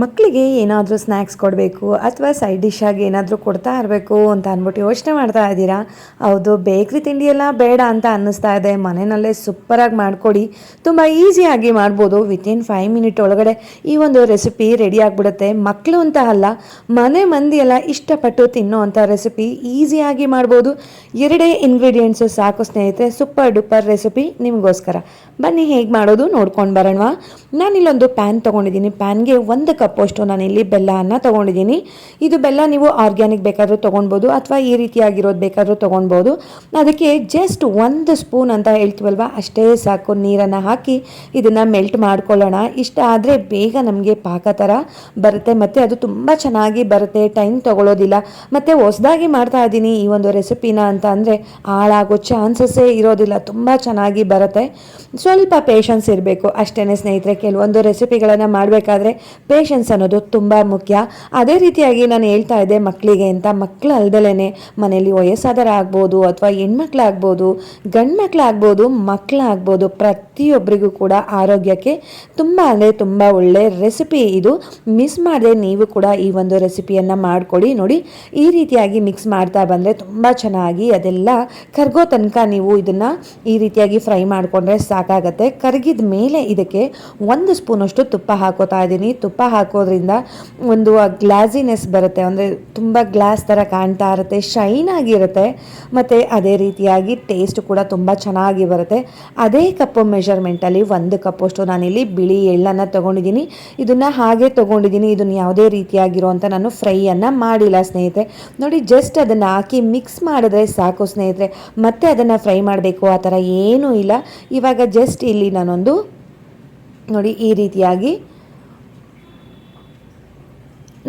ಮಕ್ಕಳಿಗೆ ಏನಾದರೂ ಸ್ನ್ಯಾಕ್ಸ್ ಕೊಡಬೇಕು ಅಥವಾ ಸೈಡ್ ಡಿಶ್ಶಾಗಿ ಏನಾದರೂ ಕೊಡ್ತಾ ಇರಬೇಕು ಅಂತ ಅಂದ್ಬಿಟ್ಟು ಯೋಚನೆ ಮಾಡ್ತಾ ಇದ್ದೀರಾ? ಹೌದು, ಬೇಕ್ರಿ ತಿಂಡಿ ಬೇಡ ಅಂತ ಅನ್ನಿಸ್ತಾ ಇದೆ. ಮನೆಯಲ್ಲೇ ಸೂಪರಾಗಿ ಮಾಡಿಕೊಡಿ. ತುಂಬ ಈಸಿಯಾಗಿ ಮಾಡ್ಬೋದು. ವಿತಿನ್ ಫೈವ್ ಮಿನಿಟ್ ಒಳಗಡೆ ಈ ಒಂದು ರೆಸಿಪಿ ರೆಡಿ ಆಗಿಬಿಡುತ್ತೆ. ಮಕ್ಕಳು ಅಂತ ಅಲ್ಲ, ಮನೆ ಮಂದಿ ಎಲ್ಲ ಇಷ್ಟಪಟ್ಟು ತಿನ್ನೋ ಅಂಥ ರೆಸಿಪಿ ಈಸಿಯಾಗಿ ಮಾಡ್ಬೋದು. ಎರಡೇ ಇನ್ಗ್ರೀಡಿಯೆಂಟ್ಸು ಸಾಕು ಸ್ನೇಹಿತರೆ ಸೂಪರ್ ಡೂಪರ್ ರೆಸಿಪಿ ನಿಮಗೋಸ್ಕರ. ಬನ್ನಿ ಹೇಗೆ ಮಾಡೋದು ನೋಡ್ಕೊಂಡು ಬರೋಣ ನಾನಿಲ್ಲೊಂದು ಪ್ಯಾನ್ ತೊಗೊಂಡಿದ್ದೀನಿ. ಪ್ಯಾನ್ಗೆ ಒಂದು ಕಪ್ಪಷ್ಟು ನಾನಿಲ್ಲಿ ಬೆಲ್ಲವನ್ನು ತೊಗೊಂಡಿದ್ದೀನಿ. ಇದು ಬೆಲ್ಲ ನೀವು ಆರ್ಗ್ಯಾನಿಕ್ ಬೇಕಾದರೂ ತೊಗೊಳ್ಬೋದು ಅಥವಾ ಈ ರೀತಿಯಾಗಿರೋದು ಬೇಕಾದರೂ ತೊಗೊಳ್ಬೋದು ಅದಕ್ಕೆ ಜಸ್ಟ್ ಒಂದು ಸ್ಪೂನ್ ಅಂತ ಹೇಳ್ತೀವಲ್ವ, ಅಷ್ಟೇ ಸಾಕು. ನೀರನ್ನು ಹಾಕಿ ಇದನ್ನು ಮೆಲ್ಟ್ ಮಾಡ್ಕೊಳ್ಳೋಣ. ಇಷ್ಟ ಆದರೆ ಬೇಗ ನಮಗೆ ಪಾಕ ಥರ ಬರುತ್ತೆ. ಮತ್ತು ಅದು ತುಂಬ ಚೆನ್ನಾಗಿ ಬರುತ್ತೆ. ಟೈಮ್ ತೊಗೊಳ್ಳೋದಿಲ್ಲ ಮತ್ತು ಹೊಸದಾಗಿ ಮಾಡ್ತಾ ಇದ್ದೀನಿ ಈ ಒಂದು ರೆಸಿಪಿನ ಅಂತ ಅಂದರೆ ಹಾಳಾಗೋ ಚಾನ್ಸಸ್ಸೇ ಇರೋದಿಲ್ಲ. ತುಂಬ ಚೆನ್ನಾಗಿ ಬರುತ್ತೆ. ಸ್ವಲ್ಪ ಪೇಷನ್ಸ್ ಇರಬೇಕು. ಅಷ್ಟೇ ಸ್ನೇಹಿತರೆ, ಕೆಲವೊಂದು ರೆಸಿಪಿಗಳನ್ನು ಮಾಡಬೇಕಾದ್ರೆ ಪೇಷನ್ಸ್ ಅನ್ನೋದು ತುಂಬ ಮುಖ್ಯ. ಅದೇ ರೀತಿಯಾಗಿ ನಾನು ಹೇಳ್ತಾ ಇದ್ದೆ ಮಕ್ಕಳಿಗೆ ಅಂತ ಮಕ್ಕಳು ಅಲ್ದಲೇ ಮನೆಯಲ್ಲಿ ವಯಸ್ಸಾದರ ಆಗ್ಬೋದು ಅಥವಾ ಹೆಣ್ಮಕ್ಳಾಗ್ಬೋದು ಗಂಡು ಮಕ್ಕಳಾಗ್ಬೋದು ಮಕ್ಕಳಾಗ್ಬೋದು ಪ್ರತಿಯೊಬ್ಬರಿಗೂ ಕೂಡ ಆರೋಗ್ಯಕ್ಕೆ ತುಂಬ ಅಂದರೆ ತುಂಬ ಒಳ್ಳೆ ರೆಸಿಪಿ ಇದು. ಮಿಸ್ ಮಾಡದೆ ನೀವು ಕೂಡ ಈ ಒಂದು ರೆಸಿಪಿಯನ್ನು ಮಾಡಿಕೊಡಿ, ನೋಡಿ ಈ ರೀತಿಯಾಗಿ ಮಿಕ್ಸ್ ಮಾಡ್ತಾ ಬಂದರೆ ತುಂಬ ಚೆನ್ನಾಗಿ ಅದೆಲ್ಲ ಕರ್ಗೋ ತನಕ ನೀವು ಇದನ್ನು ಈ ರೀತಿಯಾಗಿ ಫ್ರೈ ಮಾಡಿಕೊಂಡ್ರೆ ಸಾಕಾಗತ್ತೆ. ಕರಗಿದ ಮೇಲೆ ಇದಕ್ಕೆ ಒಂದು ಸ್ಪೂನಷ್ಟು ತುಪ್ಪ ಹಾಕೋತಾ ಇದ್ದೀನಿ. ತುಪ್ಪ ಹಾಕೋದ್ರಿಂದ ಒಂದು ಗ್ಲಾಸಿನೆಸ್ ಬರುತ್ತೆ. ಅಂದರೆ ತುಂಬ ಗ್ಲಾಸ್ ಥರ ಕಾಣ್ತಾ ಇರುತ್ತೆ ಶೈನ್ ಆಗಿರುತ್ತೆ, ಮತ್ತು ಅದೇ ರೀತಿಯಾಗಿ ಟೇಸ್ಟ್ ಕೂಡ ತುಂಬ ಚೆನ್ನಾಗಿ ಬರುತ್ತೆ. ಅದೇ ಕಪ್ಪು ಮೆಷರ್ಮೆಂಟಲ್ಲಿ ಒಂದು ಕಪ್ಪಷ್ಟು ನಾನಿಲ್ಲಿ ಬಿಳಿ ಎಳ್ಳನ್ನು ತೊಗೊಂಡಿದ್ದೀನಿ. ಇದನ್ನು ಹಾಗೆ ತೊಗೊಂಡಿದ್ದೀನಿ. ಇದನ್ನು ಯಾವುದೇ ರೀತಿಯಾಗಿರುವಂಥ ನಾನು ಫ್ರೈಯನ್ನು ಮಾಡಿಲ್ಲ ಸ್ನೇಹಿತರೆ. ನೋಡಿ ಜಸ್ಟ್ ಅದನ್ನು ಹಾಕಿ ಮಿಕ್ಸ್ ಮಾಡಿದ್ರೆ ಸಾಕು ಸ್ನೇಹಿತರೆ. ಮತ್ತೆ ಅದನ್ನು ಫ್ರೈ ಮಾಡಬೇಕು, ಆ ಥರ ಏನೂ ಇಲ್ಲ. ಇವಾಗ ಜಸ್ಟ್ ಇಲ್ಲಿ ನಾನೊಂದು ನೋಡಿ, ಈ ರೀತಿಯಾಗಿ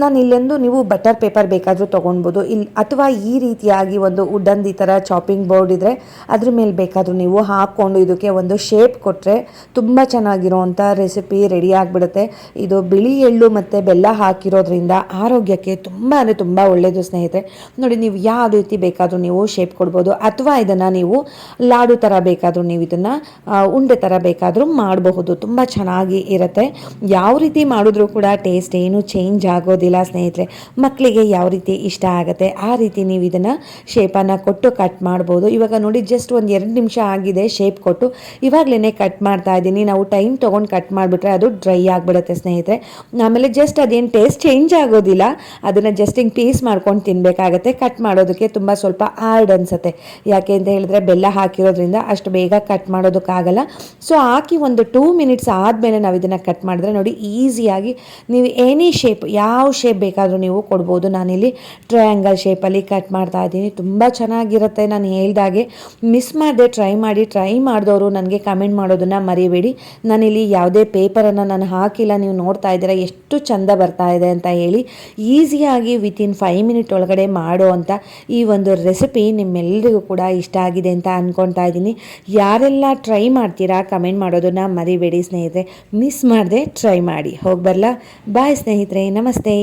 ನಾನು ಇಲ್ಲೆಂದು ನೀವು ಬಟರ್ ಪೇಪರ್ ಬೇಕಾದರೂ ತೊಗೊಳ್ಬೋದು ಇಲ್ಲಿ ಅಥವಾ ಈ ರೀತಿಯಾಗಿ ಒಂದು ವುಡನ್ದು ಈ ಥರ ಚಾಪಿಂಗ್ ಬೋರ್ಡ್ ಇದ್ದರೆ ಅದ್ರ ಮೇಲೆ ಬೇಕಾದರೂ ನೀವು ಹಾಕ್ಕೊಂಡು ಇದಕ್ಕೆ ಒಂದು ಶೇಪ್ ಕೊಟ್ಟರೆ ತುಂಬ ಚೆನ್ನಾಗಿರೋವಂಥ ರೆಸಿಪಿ ರೆಡಿ ಆಗಿಬಿಡುತ್ತೆ. ಇದು ಬಿಳಿ ಎಳ್ಳು ಮತ್ತು ಬೆಲ್ಲ ಹಾಕಿರೋದ್ರಿಂದ ಆರೋಗ್ಯಕ್ಕೆ ತುಂಬ ಅಂದರೆ ತುಂಬ ಒಳ್ಳೆಯದು ಸ್ನೇಹಿತರೆ. ನೋಡಿ, ನೀವು ಯಾವ ರೀತಿ ಬೇಕಾದರೂ ನೀವು ಶೇಪ್ ಕೊಡ್ಬೋದು. ಅಥವಾ ಇದನ್ನು ನೀವು ಲಾಡು ಥರ ಬೇಕಾದರೂ ನೀವು ಇದನ್ನು ಉಂಡೆ ಥರ ಬೇಕಾದರೂ ಮಾಡಬಹುದು. ತುಂಬ ಚೆನ್ನಾಗಿ ಇರುತ್ತೆ. ಯಾವ ರೀತಿ ಮಾಡಿದ್ರೂ ಕೂಡ ಟೇಸ್ಟ್ ಏನು ಚೇಂಜ್ ಆಗೋದಿಲ್ಲ. ಸ್ನೇಹಿತರೆ. ಮಕ್ಕಳಿಗೆ ಯಾವ ರೀತಿ ಇಷ್ಟ ಆಗುತ್ತೆ, ಆ ರೀತಿ ನೀವು ಇದನ್ನು ಶೇಪನ್ನು ಕೊಟ್ಟು ಕಟ್ ಮಾಡ್ಬೋದು. ಇವಾಗ ನೋಡಿ ಜಸ್ಟ್ ಒಂದು ಎರಡು ನಿಮಿಷ ಆಗಿದೆ ಶೇಪ್ ಕೊಟ್ಟು. ಇವಾಗಲೇ ಕಟ್ ಮಾಡ್ತಾ ಇದ್ದೀನಿ. ನಾವು ಟೈಮ್ ತೊಗೊಂಡು ಕಟ್ ಮಾಡಿಬಿಟ್ರೆ ಅದು ಡ್ರೈ ಆಗಿಬಿಡುತ್ತೆ ಸ್ನೇಹಿತರೆ. ಆಮೇಲೆ ಜಸ್ಟ್ ಅದೇನು ಟೇಸ್ಟ್ ಚೇಂಜ್ ಆಗೋದಿಲ್ಲ. ಅದನ್ನು ಜಸ್ಟ್ ಹಿಂಗೆ ಪೀಸ್ ಮಾಡ್ಕೊಂಡು ತಿನ್ನಬೇಕಾಗತ್ತೆ ಕಟ್ ಮಾಡೋದಕ್ಕೆ ತುಂಬ ಸ್ವಲ್ಪ ಹಾರ್ಡ್ ಅನಿಸುತ್ತೆ. ಯಾಕೆ ಅಂತ ಹೇಳಿದ್ರೆ, ಬೆಲ್ಲ ಹಾಕಿರೋದ್ರಿಂದ ಅಷ್ಟು ಬೇಗ ಕಟ್ ಮಾಡೋದಕ್ಕಾಗಲ್ಲ. ಸೊ ಹಾಕಿ ಒಂದು ಟೂ ಮಿನಿಟ್ಸ್ ಆದಮೇಲೆ ನಾವು ಇದನ್ನು ಕಟ್ ಮಾಡಿದ್ರೆ ನೋಡಿ ಈಸಿಯಾಗಿ ನೀವು ಎನಿ ಶೇಪ್ ಯಾವ ಶೇಪ್ ಬೇಕಾದರೂ ನೀವು ಕೊಡ್ಬೋದು. ನಾನಿಲ್ಲಿ ಟ್ರಯಾಂಗಲ್ ಶೇಪಲ್ಲಿ ಕಟ್ ಮಾಡ್ತಾ ಇದ್ದೀನಿ. ತುಂಬ ಚೆನ್ನಾಗಿರುತ್ತೆ. ನಾನು ಹೇಳ್ದಾಗೆ ಮಿಸ್ ಮಾಡಿದೆ ಟ್ರೈ ಮಾಡಿ. ಟ್ರೈ ಮಾಡಿದವರು ನನಗೆ ಕಮೆಂಟ್ ಮಾಡೋದನ್ನು ಮರಿಬೇಡಿ. ನಾನಿಲ್ಲಿ ಯಾವುದೇ ಪೇಪರನ್ನು ನಾನು ಹಾಕಿಲ್ಲ. ನೀವು ನೋಡ್ತಾ ಇದ್ದೀರಾ ಎಷ್ಟು ಚಂದ ಬರ್ತಾ ಇದೆ ಅಂತ ಹೇಳಿ ಈಸಿಯಾಗಿ ವಿತಿನ್ ಫೈವ್ ಮಿನಿಟ್ ಒಳಗಡೆ ಮಾಡೋ ಅಂತ ಈ ಒಂದು ರೆಸಿಪಿ ನಿಮ್ಮೆಲ್ಲರಿಗೂ ಕೂಡ ಇಷ್ಟ ಆಗಿದೆ ಅಂತ ಅಂದ್ಕೊಳ್ತಾ ಇದ್ದೀನಿ. ಯಾರೆಲ್ಲ ಟ್ರೈ ಮಾಡ್ತೀರಾ ಕಮೆಂಟ್ ಮಾಡೋದನ್ನು ಮರಿಬೇಡಿ ಸ್ನೇಹಿತರೆ. ಮಿಸ್ ಮಾಡದೆ ಟ್ರೈ ಮಾಡಿ. ಹೋಗಿ ಬರಲಾ. ಬಾಯ್ ಸ್ನೇಹಿತರೆ. ನಮಸ್ತೆ.